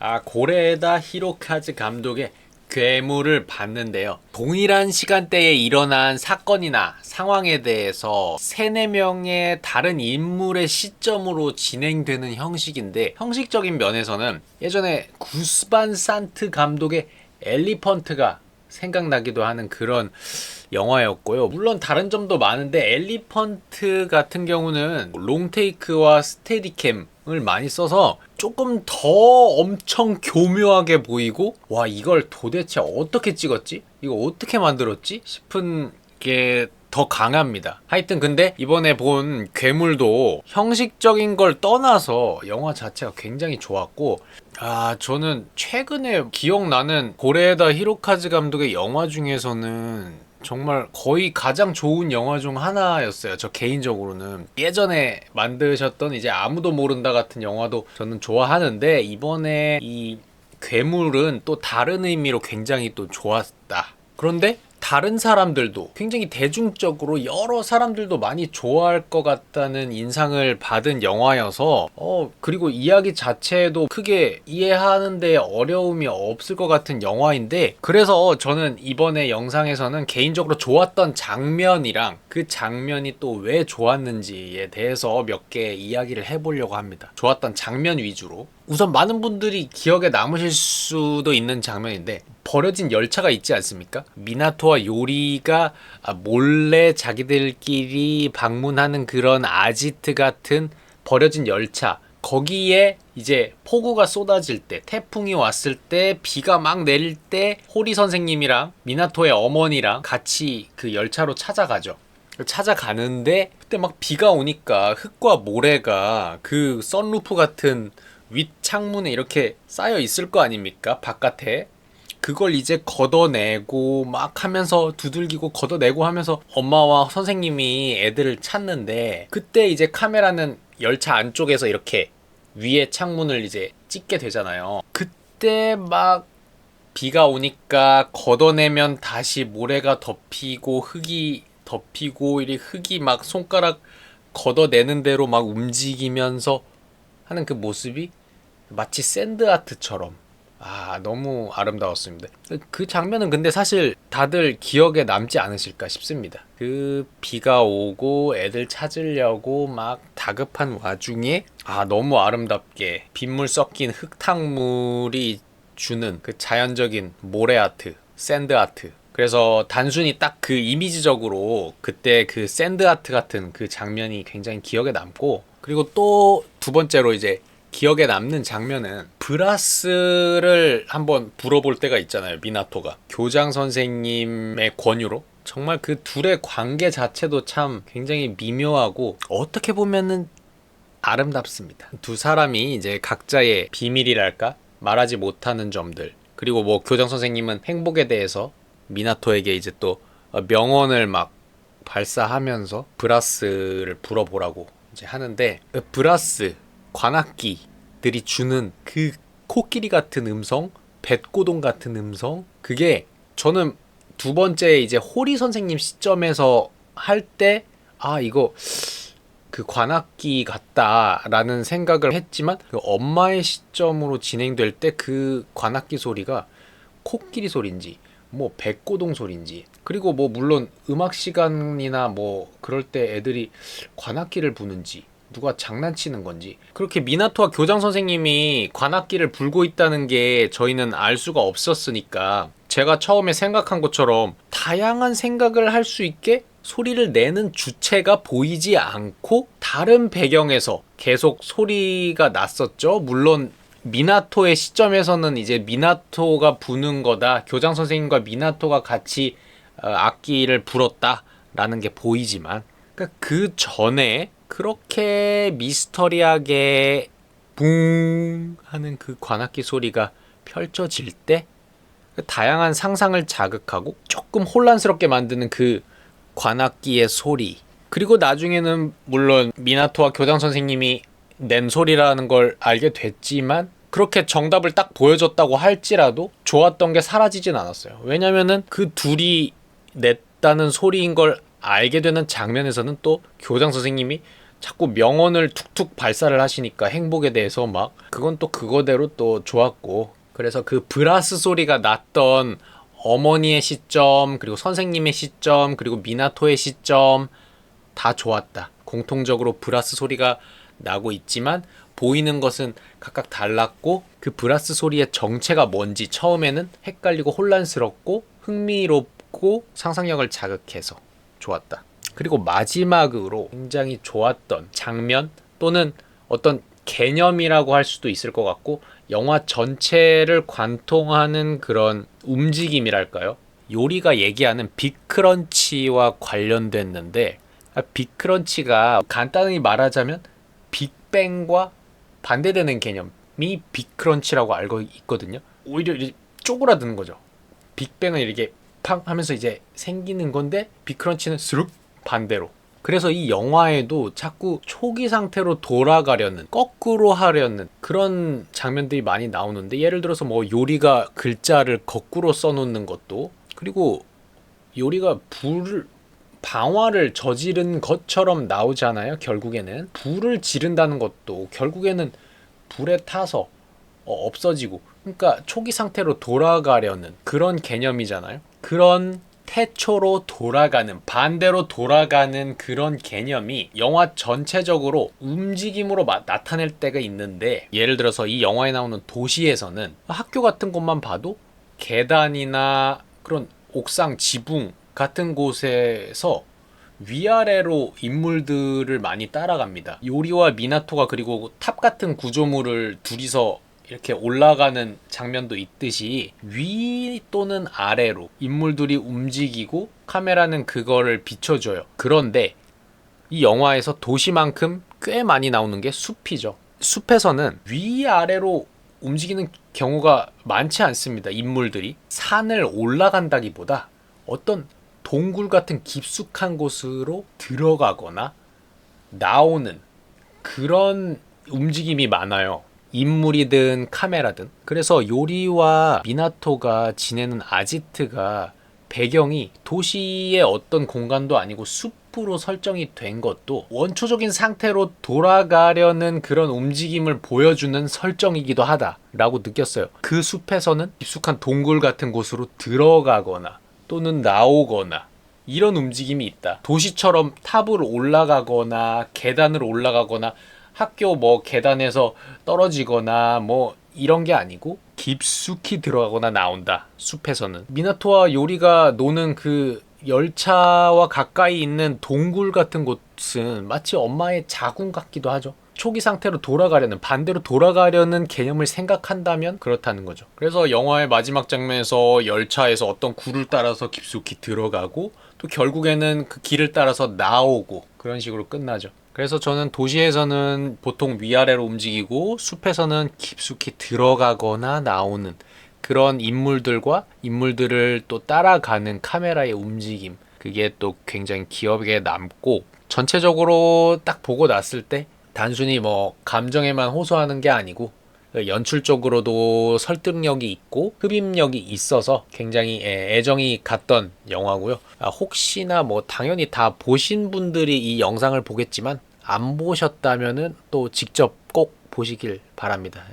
아 고레에다 히로카즈 감독의 괴물을 봤는데요. 동일한 시간대에 일어난 사건이나 상황에 대해서 세네 명의 다른 인물의 시점으로 진행되는 형식인데 형식적인 면에서는 예전에 구스반 산트 감독의 엘리펀트가 생각나기도 하는 그런 영화였고요. 물론 다른 점도 많은데 엘리펀트 같은 경우는 롱테이크와 스테디캠을 많이 써서 조금 더 엄청 교묘하게 보이고 와 이걸 도대체 어떻게 찍었지? 이거 어떻게 만들었지? 싶은 게 더 강합니다. 하여튼 근데 이번에 본 괴물도 형식적인 걸 떠나서 영화 자체가 굉장히 좋았고 아 저는 최근에 기억나는 고레에다 히로카즈 감독의 영화 중에서는 정말 거의 가장 좋은 영화 중 하나였어요. 저 개인적으로는 예전에 만드셨던 이제 아무도 모른다 같은 영화도 저는 좋아하는데 이번에 이 괴물은 또 다른 의미로 굉장히 또 좋았다. 그런데 다른 사람들도 굉장히 대중적으로 여러 사람들도 많이 좋아할 것 같다는 인상을 받은 영화여서 어 그리고 이야기 자체도 크게 이해하는데 어려움이 없을 것 같은 영화인데 그래서 저는 이번에 영상에서는 개인적으로 좋았던 장면이랑 그 장면이 또 왜 좋았는지에 대해서 몇 개 이야기를 해보려고 합니다. 좋았던 장면 위주로 우선 많은 분들이 기억에 남으실 수도 있는 장면인데 버려진 열차가 있지 않습니까? 미나토와 요리가 아, 몰래 자기들끼리 방문하는 그런 아지트 같은 버려진 열차 거기에 이제 폭우가 쏟아질 때 태풍이 왔을 때 비가 막 내릴 때 호리 선생님이랑 미나토의 어머니랑 같이 그 열차로 찾아가죠. 찾아가는데 그때 막 비가 오니까 흙과 모래가 그 썬루프 같은 윗 창문에 이렇게 쌓여 있을 거 아닙니까? 바깥에. 그걸 이제 걷어내고 막 하면서 두들기고 걷어내고 하면서 엄마와 선생님이 애들을 찾는데 그때 이제 카메라는 열차 안쪽에서 이렇게 위에 창문을 이제 찍게 되잖아요. 그때 막 비가 오니까 걷어내면 다시 모래가 덮이고 흙이 덮이고 이 흙이 막 손가락 걷어내는 대로 막 움직이면서 하는 그 모습이 마치 샌드 아트처럼 아 너무 아름다웠습니다. 그 장면은 근데 사실 다들 기억에 남지 않으실까 싶습니다. 그 비가 오고 애들 찾으려고 막 다급한 와중에 아 너무 아름답게 빗물 섞인 흙탕물이 주는 그 자연적인 모래 아트, 샌드 아트. 그래서 단순히 딱 그 이미지적으로 그때 그 샌드 아트 같은 그 장면이 굉장히 기억에 남고 그리고 또 두 번째로 이제 기억에 남는 장면은 브라스를 한번 불어볼 때가 있잖아요. 미나토가 교장 선생님의 권유로 정말 그 둘의 관계 자체도 참 굉장히 미묘하고 어떻게 보면은 아름답습니다. 두 사람이 이제 각자의 비밀이랄까 말하지 못하는 점들 그리고 뭐 교장 선생님은 행복에 대해서 미나토에게 이제 또 명언을 막 발사하면서 브라스를 불어보라고 이제 하는데 그 브라스 관악기들이 주는 그 코끼리 같은 음성, 뱃고동 같은 음성, 그게 저는 두 번째 이제 호리 선생님 시점에서 할 때 아 이거 그 관악기 같다라는 생각을 했지만 그 엄마의 시점으로 진행될 때 그 관악기 소리가 코끼리 소리인지 뭐 백고동 소리인지 그리고 뭐 물론 음악 시간이나 뭐 그럴 때 애들이 관악기를 부는지 누가 장난치는 건지 그렇게 미나토와 교장 선생님이 관악기를 불고 있다는 게 저희는 알 수가 없었으니까 제가 처음에 생각한 것처럼 다양한 생각을 할 수 있게 소리를 내는 주체가 보이지 않고 다른 배경에서 계속 소리가 났었죠. 물론 미나토의 시점에서는 이제 미나토가 부는 거다. 교장 선생님과 미나토가 같이 어, 악기를 불었다라는 게 보이지만 그러니까 그 전에 그렇게 미스터리하게 붕 하는 그 관악기 소리가 펼쳐질 때 다양한 상상을 자극하고 조금 혼란스럽게 만드는 그 관악기의 소리 그리고 나중에는 물론 미나토와 교장 선생님이 낸 소리라는 걸 알게 됐지만 그렇게 정답을 딱 보여줬다고 할지라도 좋았던 게 사라지진 않았어요. 왜냐면은 그 둘이 냈다는 소리인 걸 알게 되는 장면에서는 또 교장 선생님이 자꾸 명언을 툭툭 발사를 하시니까 행복에 대해서 막 그건 또 그거대로 또 좋았고 그래서 그 브라스 소리가 났던 어머니의 시점 그리고 선생님의 시점 그리고 미나토의 시점 다 좋았다. 공통적으로 브라스 소리가 나고 있지만 보이는 것은 각각 달랐고 그 브라스 소리의 정체가 뭔지 처음에는 헷갈리고 혼란스럽고 흥미롭고 상상력을 자극해서 좋았다. 그리고 마지막으로 굉장히 좋았던 장면 또는 어떤 개념이라고 할 수도 있을 것 같고 영화 전체를 관통하는 그런 움직임이랄까요? 요리가 얘기하는 빅크런치와 관련됐는데 아, 빅크런치가 간단히 말하자면 빅뱅과 반대되는 개념이 빅크런치라고 알고 있거든요. 오히려 이렇게 쪼그라드는 거죠. 빅뱅은 이렇게 팡 하면서 이제 생기는 건데 빅크런치는 스룩 반대로. 그래서 이 영화에도 자꾸 초기 상태로 돌아가려는 거꾸로 하려는 그런 장면들이 많이 나오는데 예를 들어서 뭐 요리가 글자를 거꾸로 써놓는 것도 그리고 요리가 불을 방화를 저지른 것처럼 나오잖아요. 결국에는 불을 지른다는 것도 결국에는 불에 타서 어, 없어지고 그러니까 초기 상태로 돌아가려는 그런 개념이잖아요. 그런 태초로 돌아가는 반대로 돌아가는 그런 개념이 영화 전체적으로 움직임으로 마- 나타낼 때가 있는데 예를 들어서 이 영화에 나오는 도시에서는 학교 같은 곳만 봐도 계단이나 그런 옥상 지붕 같은 곳에서 위아래로 인물들을 많이 따라갑니다. 요리와 미나토가 그리고 탑 같은 구조물을 둘이서 이렇게 올라가는 장면도 있듯이 위 또는 아래로 인물들이 움직이고 카메라는 그거를 비춰줘요. 그런데 이 영화에서 도시만큼 꽤 많이 나오는 게 숲이죠. 숲에서는 위아래로 움직이는 경우가 많지 않습니다. 인물들이 산을 올라간다기보다 어떤 동굴 같은 깊숙한 곳으로 들어가거나 나오는 그런 움직임이 많아요. 인물이든 카메라든. 그래서 요리와 미나토가 지내는 아지트가 배경이 도시의 어떤 공간도 아니고 숲으로 설정이 된 것도 원초적인 상태로 돌아가려는 그런 움직임을 보여주는 설정이기도 하다라고 느꼈어요. 그 숲에서는 깊숙한 동굴 같은 곳으로 들어가거나 또는 나오거나 이런 움직임이 있다. 도시처럼 탑으로 올라가거나 계단으로 올라가거나 학교 뭐 계단에서 떨어지거나 뭐 이런 게 아니고 깊숙이 들어가거나 나온다. 숲에서는 미나토와 요리가 노는 그 열차와 가까이 있는 동굴 같은 곳은 마치 엄마의 자궁 같기도 하죠. 초기 상태로 돌아가려는 반대로 돌아가려는 개념을 생각한다면 그렇다는 거죠. 그래서 영화의 마지막 장면에서 열차에서 어떤 굴을 따라서 깊숙이 들어가고 또 결국에는 그 길을 따라서 나오고 그런 식으로 끝나죠. 그래서 저는 도시에서는 보통 위아래로 움직이고 숲에서는 깊숙이 들어가거나 나오는 그런 인물들과 인물들을 또 따라가는 카메라의 움직임 그게 또 굉장히 기억에 남고 전체적으로 딱 보고 났을 때 단순히 뭐 감정에만 호소하는 게 아니고 연출적으로도 설득력이 있고 흡입력이 있어서 굉장히 애- 애정이 갔던 영화고요. 아, 혹시나 뭐 당연히 다 보신 분들이 이 영상을 보겠지만 안 보셨다면은 또 직접 꼭 보시길 바랍니다.